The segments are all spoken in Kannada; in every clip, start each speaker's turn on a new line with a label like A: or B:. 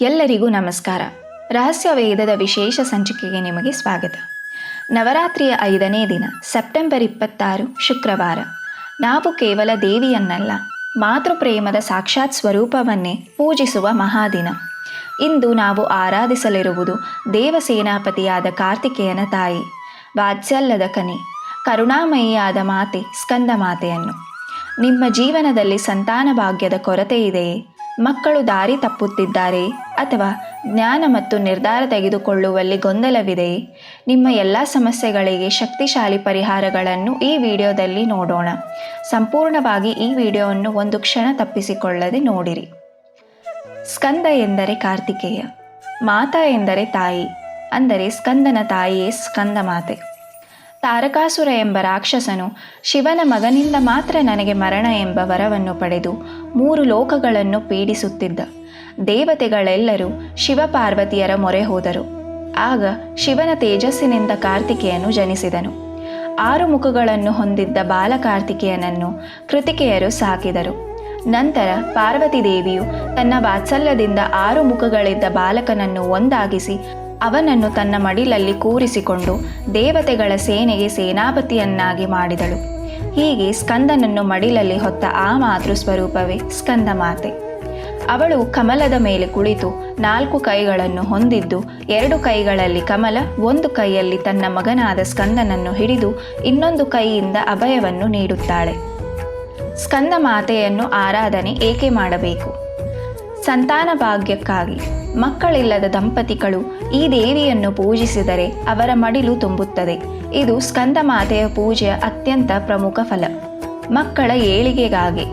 A: ಎಲ್ಲರಿಗೂ ನಮಸ್ಕಾರ. ರಹಸ್ಯ ವೇದದ ವಿಶೇಷ ಸಂಚಿಕೆಗೆ ನಿಮಗೆ ಸ್ವಾಗತ. ನವರಾತ್ರಿಯ ಐದನೇ ದಿನ, ಸೆಪ್ಟೆಂಬರ್ ಇಪ್ಪತ್ತಾರು, ಶುಕ್ರವಾರ. ನಾವು ಕೇವಲ ದೇವಿಯನ್ನಲ್ಲ, ಮಾತೃಪ್ರೇಮದ ಸಾಕ್ಷಾತ್ ಸ್ವರೂಪವನ್ನೇ ಪೂಜಿಸುವ ಮಹಾದಿನ. ಇಂದು ನಾವು ಆರಾಧಿಸಲಿರುವುದು ದೇವಸೇನಾಪತಿಯಾದ ಕಾರ್ತಿಕೇಯನ ತಾಯಿ, ವಾತ್ಸಲ್ಯದ ಕನಿ, ಕರುಣಾಮಯಿಯಾದ ಮಾತೆ ಸ್ಕಂದ ಮಾತೆಯನ್ನು ನಿಮ್ಮ ಜೀವನದಲ್ಲಿ ಸಂತಾನ ಭಾಗ್ಯದ ಕೊರತೆ ಇದೆಯೇ? ಮಕ್ಕಳು ದಾರಿ ತಪ್ಪುತ್ತಿದ್ದಾರೆ ಅಥವಾ ಜ್ಞಾನ ಮತ್ತು ನಿರ್ಧಾರ ತೆಗೆದುಕೊಳ್ಳುವಲ್ಲಿ ಗೊಂದಲವಿದೆ. ನಿಮ್ಮ ಎಲ್ಲ ಸಮಸ್ಯೆಗಳಿಗೆ ಶಕ್ತಿಶಾಲಿ ಪರಿಹಾರಗಳನ್ನು ಈ ವಿಡಿಯೋದಲ್ಲಿ ನೋಡೋಣ. ಸಂಪೂರ್ಣವಾಗಿ ಈ ವಿಡಿಯೋವನ್ನು ಒಂದು ಕ್ಷಣ ತಪ್ಪಿಸಿಕೊಳ್ಳದೆ ನೋಡಿರಿ. ಸ್ಕಂದ ಎಂದರೆ ಕಾರ್ತಿಕೇಯ, ಮಾತಾ ಎಂದರೆ ತಾಯಿ, ಅಂದರೆ ಸ್ಕಂದನ ತಾಯಿಯೇ ಸ್ಕಂದ ಮಾತೆ. ತಾರಕಾಸುರ ಎಂಬ ರಾಕ್ಷಸನು ಶಿವನ ಮಗನಿಂದ ಮಾತ್ರ ನನಗೆ ಮರಣ ಎಂಬ ವರವನ್ನು ಪಡೆದು ಮೂರು ಲೋಕಗಳನ್ನು ಪೀಡಿಸುತ್ತಿದ್ದ. ದೇವತೆಗಳೆಲ್ಲರೂ ಶಿವಪಾರ್ವತಿಯರ ಮೊರೆ ಹೋದರು. ಆಗ ಶಿವನ ತೇಜಸ್ಸಿನಿಂದ ಕಾರ್ತಿಕೆಯನ್ನು ಜನಿಸಿದನು. ಆರು ಮುಖಗಳನ್ನು ಹೊಂದಿದ್ದ ಬಾಲಕಾರ್ತಿಕೇಯನನ್ನು ಕೃತಿಕೆಯರು ಸಾಕಿದರು. ನಂತರ ಪಾರ್ವತಿ ದೇವಿಯು ತನ್ನ ವಾತ್ಸಲ್ಯದಿಂದ ಆರು ಮುಖಗಳಿದ್ದ ಬಾಲಕನನ್ನು ಒಂದಾಗಿಸಿ ಅವನನ್ನು ತನ್ನ ಮಡಿಲಲ್ಲಿ ಕೂರಿಸಿಕೊಂಡು ದೇವತೆಗಳ ಸೇನೆಗೆ ಸೇನಾಪತಿಯನ್ನಾಗಿ ಮಾಡಿದಳು. ಹೀಗೆ ಸ್ಕಂದನನ್ನು ಮಡಿಲಲ್ಲಿ ಹೊತ್ತ ಆ ಮಾತೃ ಸ್ವರೂಪವೇ ಸ್ಕಂದ ಮಾತೆ. ಅವಳು ಕಮಲದ ಮೇಲೆ ಕುಳಿತು ನಾಲ್ಕು ಕೈಗಳನ್ನು ಹೊಂದಿದ್ದು ಎರಡು ಕೈಗಳಲ್ಲಿ ಕಮಲ, ಒಂದು ಕೈಯಲ್ಲಿ ತನ್ನ ಮಗನಾದ ಸ್ಕಂದನನ್ನು ಹಿಡಿದು ಇನ್ನೊಂದು ಕೈಯಿಂದ ಅಭಯವನ್ನು ನೀಡುತ್ತಾಳೆ. ಸ್ಕಂದ ಮಾತೆಯನ್ನು ಆರಾಧನೆ ಏಕೆ ಮಾಡಬೇಕು? ಸಂತಾನ ಭಾಗ್ಯಕ್ಕಾಗಿ ಮಕ್ಕಳಿಲ್ಲದ ದಂಪತಿಗಳು ಈ ದೇವಿಯನ್ನು ಪೂಜಿಸಿದರೆ ಅವರ ಮಡಿಲು ತುಂಬುತ್ತದೆ. ಇದು ಸ್ಕಂದ ಮಾತೆಯ ಪೂಜೆಯ ಅತ್ಯಂತ ಪ್ರಮುಖ ಫಲ. ಮಕ್ಕಳ ಏಳಿಗೆಗಾಗಿ.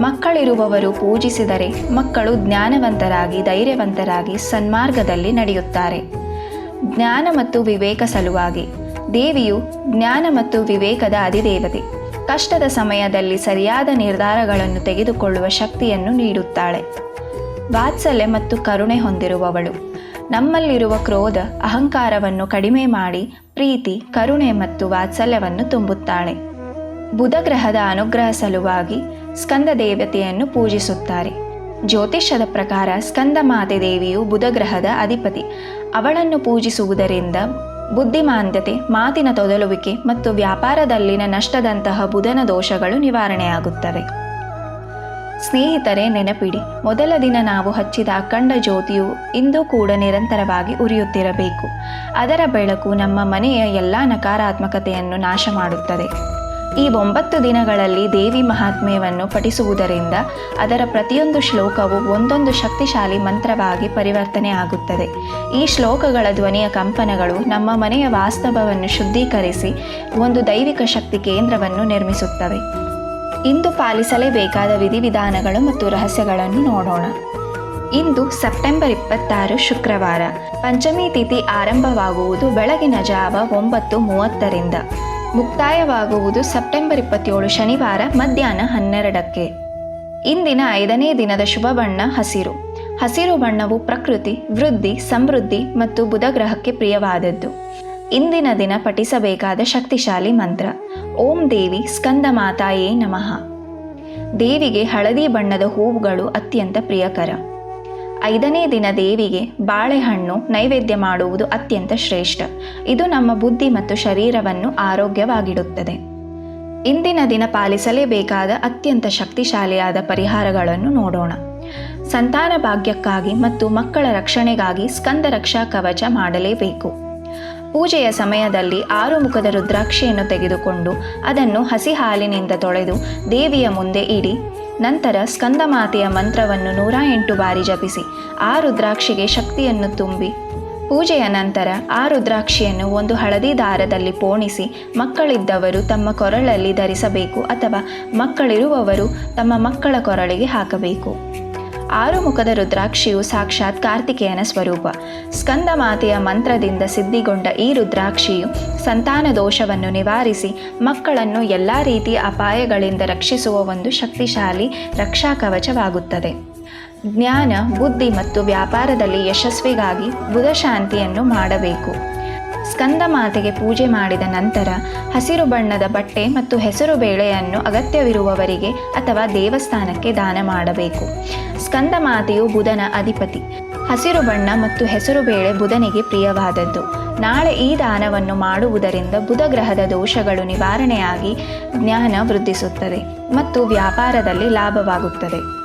A: ಮಕ್ಕಳಿರುವವರು ಪೂಜಿಸಿದರೆ ಮಕ್ಕಳು ಜ್ಞಾನವಂತರಾಗಿ, ಧೈರ್ಯವಂತರಾಗಿ ಸನ್ಮಾರ್ಗದಲ್ಲಿ ನಡೆಯುತ್ತಾರೆ. ಜ್ಞಾನ ಮತ್ತು ವಿವೇಕ ಸಲುವಾಗಿ. ದೇವಿಯು ಜ್ಞಾನ ಮತ್ತು ವಿವೇಕದ ಅಧಿದೇವತೆ. ಕಷ್ಟದ ಸಮಯದಲ್ಲಿ ಸರಿಯಾದ ನಿರ್ಧಾರಗಳನ್ನು ತೆಗೆದುಕೊಳ್ಳುವ ಶಕ್ತಿಯನ್ನು ನೀಡುತ್ತಾಳೆ. ವಾತ್ಸಲ್ಯ ಮತ್ತು ಕರುಣೆ ಹೊಂದಿರುವವಳು. ನಮ್ಮಲ್ಲಿರುವ ಕ್ರೋಧ, ಅಹಂಕಾರವನ್ನು ಕಡಿಮೆ ಮಾಡಿ ಪ್ರೀತಿ, ಕರುಣೆ ಮತ್ತು ವಾತ್ಸಲ್ಯವನ್ನು ತುಂಬುತ್ತಾಳೆ. ಬುಧ ಗ್ರಹದ ಅನುಗ್ರಹ ಸಲುವಾಗಿ ಸ್ಕಂದ ದೇವತೆಯನ್ನು ಪೂಜಿಸುತ್ತಾರೆ. ಜ್ಯೋತಿಷ್ಯದ ಪ್ರಕಾರ ಸ್ಕಂದ ಮಾತೆ ದೇವಿಯು ಬುಧ ಗ್ರಹದ ಅಧಿಪತಿ. ಅವಳನ್ನು ಪೂಜಿಸುವುದರಿಂದ ಬುದ್ಧಿಮಾಂದ್ಯತೆ, ಮಾತಿನ ತೊದಲುವಿಕೆ ಮತ್ತು ವ್ಯಾಪಾರದಲ್ಲಿನ ನಷ್ಟದಂತಹ ಬುಧನ ದೋಷಗಳು ನಿವಾರಣೆಯಾಗುತ್ತವೆ. ಸ್ನೇಹಿತರೆ, ನೆನಪಿಡಿ, ಮೊದಲ ದಿನ ನಾವು ಹಚ್ಚಿದ ಅಖಂಡ ಜ್ಯೋತಿಯು ಇಂದು ಕೂಡ ನಿರಂತರವಾಗಿ ಉರಿಯುತ್ತಿರಬೇಕು. ಅದರ ಬೆಳಕು ನಮ್ಮ ಮನೆಯ ಎಲ್ಲ ನಕಾರಾತ್ಮಕತೆಯನ್ನು ನಾಶ ಮಾಡುತ್ತದೆ. ಈ ಒಂಬತ್ತು ದಿನಗಳಲ್ಲಿ ದೇವಿ ಮಹಾತ್ಮ್ಯವನ್ನು ಪಠಿಸುವುದರಿಂದ ಅದರ ಪ್ರತಿಯೊಂದು ಶ್ಲೋಕವು ಒಂದೊಂದು ಶಕ್ತಿಶಾಲಿ ಮಂತ್ರವಾಗಿ ಪರಿವರ್ತನೆ ಆಗುತ್ತದೆ. ಈ ಶ್ಲೋಕಗಳ ಧ್ವನಿಯ ಕಂಪನಗಳು ನಮ್ಮ ಮನೆಯ ವಾಸ್ತವವನ್ನು ಶುದ್ಧೀಕರಿಸಿ ಒಂದು ದೈವಿಕ ಶಕ್ತಿ ಕೇಂದ್ರವನ್ನು ನಿರ್ಮಿಸುತ್ತವೆ. ಇಂದು ಪಾಲಿಸಲೇಬೇಕಾದ ವಿಧಿವಿಧಾನಗಳು ಮತ್ತು ರಹಸ್ಯಗಳನ್ನು ನೋಡೋಣ. ಇಂದು ಸೆಪ್ಟೆಂಬರ್ ಇಪ್ಪತ್ತಾರು ಶುಕ್ರವಾರ. ಪಂಚಮಿ ತಿಥಿ ಆರಂಭವಾಗುವುದು ಬೆಳಗಿನ ಜಾವ ಒಂಬತ್ತು ಮೂವತ್ತರಿಂದ. ಮುಕ್ತಾಯವಾಗುವುದು ಸೆಪ್ಟೆಂಬರ್ ಇಪ್ಪತ್ತೇಳು ಶನಿವಾರ ಮಧ್ಯಾಹ್ನ ಹನ್ನೆರಡಕ್ಕೆ. ಇಂದಿನ ಐದನೇ ದಿನದ ಶುಭ ಬಣ್ಣ ಹಸಿರು. ಹಸಿರು ಬಣ್ಣವು ಪ್ರಕೃತಿ, ವೃದ್ಧಿ, ಸಮೃದ್ಧಿ ಮತ್ತು ಬುಧ ಗ್ರಹಕ್ಕೆ ಪ್ರಿಯವಾದದ್ದು. ಇಂದಿನ ದಿನ ಪಠಿಸಬೇಕಾದ ಶಕ್ತಿಶಾಲಿ ಮಂತ್ರ. ಓಂ ದೇವಿ ಸ್ಕಂದ ಮಾತಾಯೇ ನಮಃ. ದೇವಿಗೆ ಹಳದಿ ಬಣ್ಣದ ಹೂವುಗಳು ಅತ್ಯಂತ ಪ್ರಿಯಕರ. ಐದನೇ ದಿನ ದೇವಿಗೆ ಬಾಳೆಹಣ್ಣು ನೈವೇದ್ಯ ಮಾಡುವುದು ಅತ್ಯಂತ ಶ್ರೇಷ್ಠ. ಇದು ನಮ್ಮ ಬುದ್ಧಿ ಮತ್ತು ಶರೀರವನ್ನು ಆರೋಗ್ಯವಾಗಿಡುತ್ತದೆ. ಇಂದಿನ ದಿನ ಪಾಲಿಸಲೇಬೇಕಾದ ಅತ್ಯಂತ ಶಕ್ತಿಶಾಲಿಯಾದ ಪರಿಹಾರಗಳನ್ನು ನೋಡೋಣ. ಸಂತಾನ ಭಾಗ್ಯಕ್ಕಾಗಿ ಮತ್ತು ಮಕ್ಕಳ ರಕ್ಷಣೆಗಾಗಿ ಸ್ಕಂದ ರಕ್ಷಾ ಕವಚ ಮಾಡಲೇಬೇಕು. ಪೂಜೆಯ ಸಮಯದಲ್ಲಿ ಆರು ಮುಖದ ರುದ್ರಾಕ್ಷಿಯನ್ನು ತೆಗೆದುಕೊಂಡು ಅದನ್ನು ಹಸಿ ಹಾಲಿನಿಂದ ತೊಳೆದು ದೇವಿಯ ಮುಂದೆ ಇಡಿ. ನಂತರ ಸ್ಕಂದಮಾತೆಯ ಮಂತ್ರವನ್ನು ನೂರ ಎಂಟು ಬಾರಿ ಜಪಿಸಿ, ಆ ರುದ್ರಾಕ್ಷಿಗೆ ಶಕ್ತಿಯನ್ನು ತುಂಬಿ. ಪೂಜೆಯ ನಂತರ ಆ ರುದ್ರಾಕ್ಷಿಯನ್ನು ಒಂದು ಹಳದಿ ದಾರದಲ್ಲಿ ಪೋಣಿಸಿ, ಮಕ್ಕಳಿದ್ದವರು ತಮ್ಮ ಕೊರಳಲ್ಲಿ ಧರಿಸಬೇಕು ಅಥವಾ ಮಕ್ಕಳಿರುವವರು ತಮ್ಮ ಮಕ್ಕಳ ಕೊರಳಿಗೆ ಹಾಕಬೇಕು. ಆರು ಮುಖದ ರುದ್ರಾಕ್ಷಿಯು ಸಾಕ್ಷಾತ್ ಕಾರ್ತಿಕೇಯನ ಸ್ವರೂಪ. ಸ್ಕಂದ ಮಾತೆಯ ಮಂತ್ರದಿಂದ ಸಿದ್ಧಿಗೊಂಡ ಈ ರುದ್ರಾಕ್ಷಿಯು ಸಂತಾನ ದೋಷವನ್ನು ನಿವಾರಿಸಿ ಮಕ್ಕಳನ್ನು ಎಲ್ಲ ರೀತಿಯ ಅಪಾಯಗಳಿಂದ ರಕ್ಷಿಸುವ ಒಂದು ಶಕ್ತಿಶಾಲಿ ರಕ್ಷಾ ಕವಚವಾಗುತ್ತದೆ ಜ್ಞಾನ, ಬುದ್ಧಿ ಮತ್ತು ವ್ಯಾಪಾರದಲ್ಲಿ ಯಶಸ್ವಿಗಾಗಿ ಬುಧಶಾಂತಿಯನ್ನು ಮಾಡಬೇಕು. ಸ್ಕಂದ ಮಾತೆಗೆ ಪೂಜೆ ಮಾಡಿದ ನಂತರ ಹಸಿರು ಬಣ್ಣದ ಬಟ್ಟೆ ಮತ್ತು ಹೆಸರು ಬೇಳೆಯನ್ನು ಅಗತ್ಯವಿರುವವರಿಗೆ ಅಥವಾ ದೇವಸ್ಥಾನಕ್ಕೆ ದಾನ ಮಾಡಬೇಕು. ಸ್ಕಂದ ಮಾತೆಯು ಬುಧನ ಅಧಿಪತಿ. ಹಸಿರು ಬಣ್ಣ ಮತ್ತು ಹೆಸರು ಬೇಳೆ ಬುಧನಿಗೆ ಪ್ರಿಯವಾದದ್ದು. ನಾಳೆ ಈ ದಾನವನ್ನು ಮಾಡುವುದರಿಂದ ಬುಧ ಗ್ರಹದ ದೋಷಗಳು ನಿವಾರಣೆಯಾಗಿ ಜ್ಞಾನ ವೃದ್ಧಿಸುತ್ತದೆ ಮತ್ತು ವ್ಯಾಪಾರದಲ್ಲಿ ಲಾಭವಾಗುತ್ತದೆ.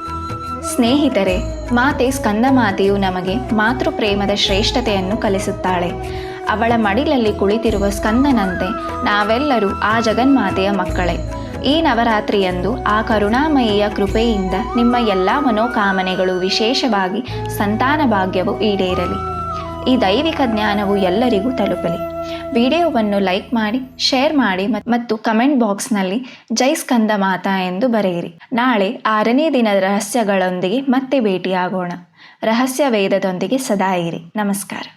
A: ಸ್ನೇಹಿತರೆ, ಮಾತೆ ಸ್ಕಂದಮಾತೆಯು ನಮಗೆ ಮಾತೃ ಪ್ರೇಮದ ಶ್ರೇಷ್ಠತೆಯನ್ನು ಕಲಿಸುತ್ತಾಳೆ. ಅವಳ ಮಡಿಲಲ್ಲಿ ಕುಳಿತಿರುವ ಸ್ಕಂದನಂತೆ ನಾವೆಲ್ಲರೂ ಆ ಜಗನ್ಮಾತೆಯ ಮಕ್ಕಳೇ. ಈ ನವರಾತ್ರಿಯಂದು ಆ ಕರುಣಾಮಯಿಯ ಕೃಪೆಯಿಂದ ನಿಮ್ಮ ಎಲ್ಲ ಮನೋಕಾಮನೆಗಳು ವಿಶೇಷವಾಗಿ ಸಂತಾನ ಭಾಗ್ಯವು ಈಡೇರಲಿ. ಈ ದೈವಿಕ ಜ್ಞಾನವು ಎಲ್ಲರಿಗೂ ತಲುಪಲಿ. ವಿಡಿಯೋವನ್ನು ಲೈಕ್ ಮಾಡಿ, ಶೇರ್ ಮಾಡಿ ಮತ್- ಮತ್ತು ಕಮೆಂಟ್ ಬಾಕ್ಸ್ನಲ್ಲಿ ಜೈ ಸ್ಕಂದ ಮಾತಾ ಎಂದು ಬರೆಯಿರಿ. ನಾಳೆ ಆರನೇ ದಿನದ ರಹಸ್ಯಗಳೊಂದಿಗೆ ಮತ್ತೆ ಭೇಟಿಯಾಗೋಣ. ರಹಸ್ಯ ವೇದದೊಂದಿಗೆ ಸದಾ ಇರಿ. ನಮಸ್ಕಾರ.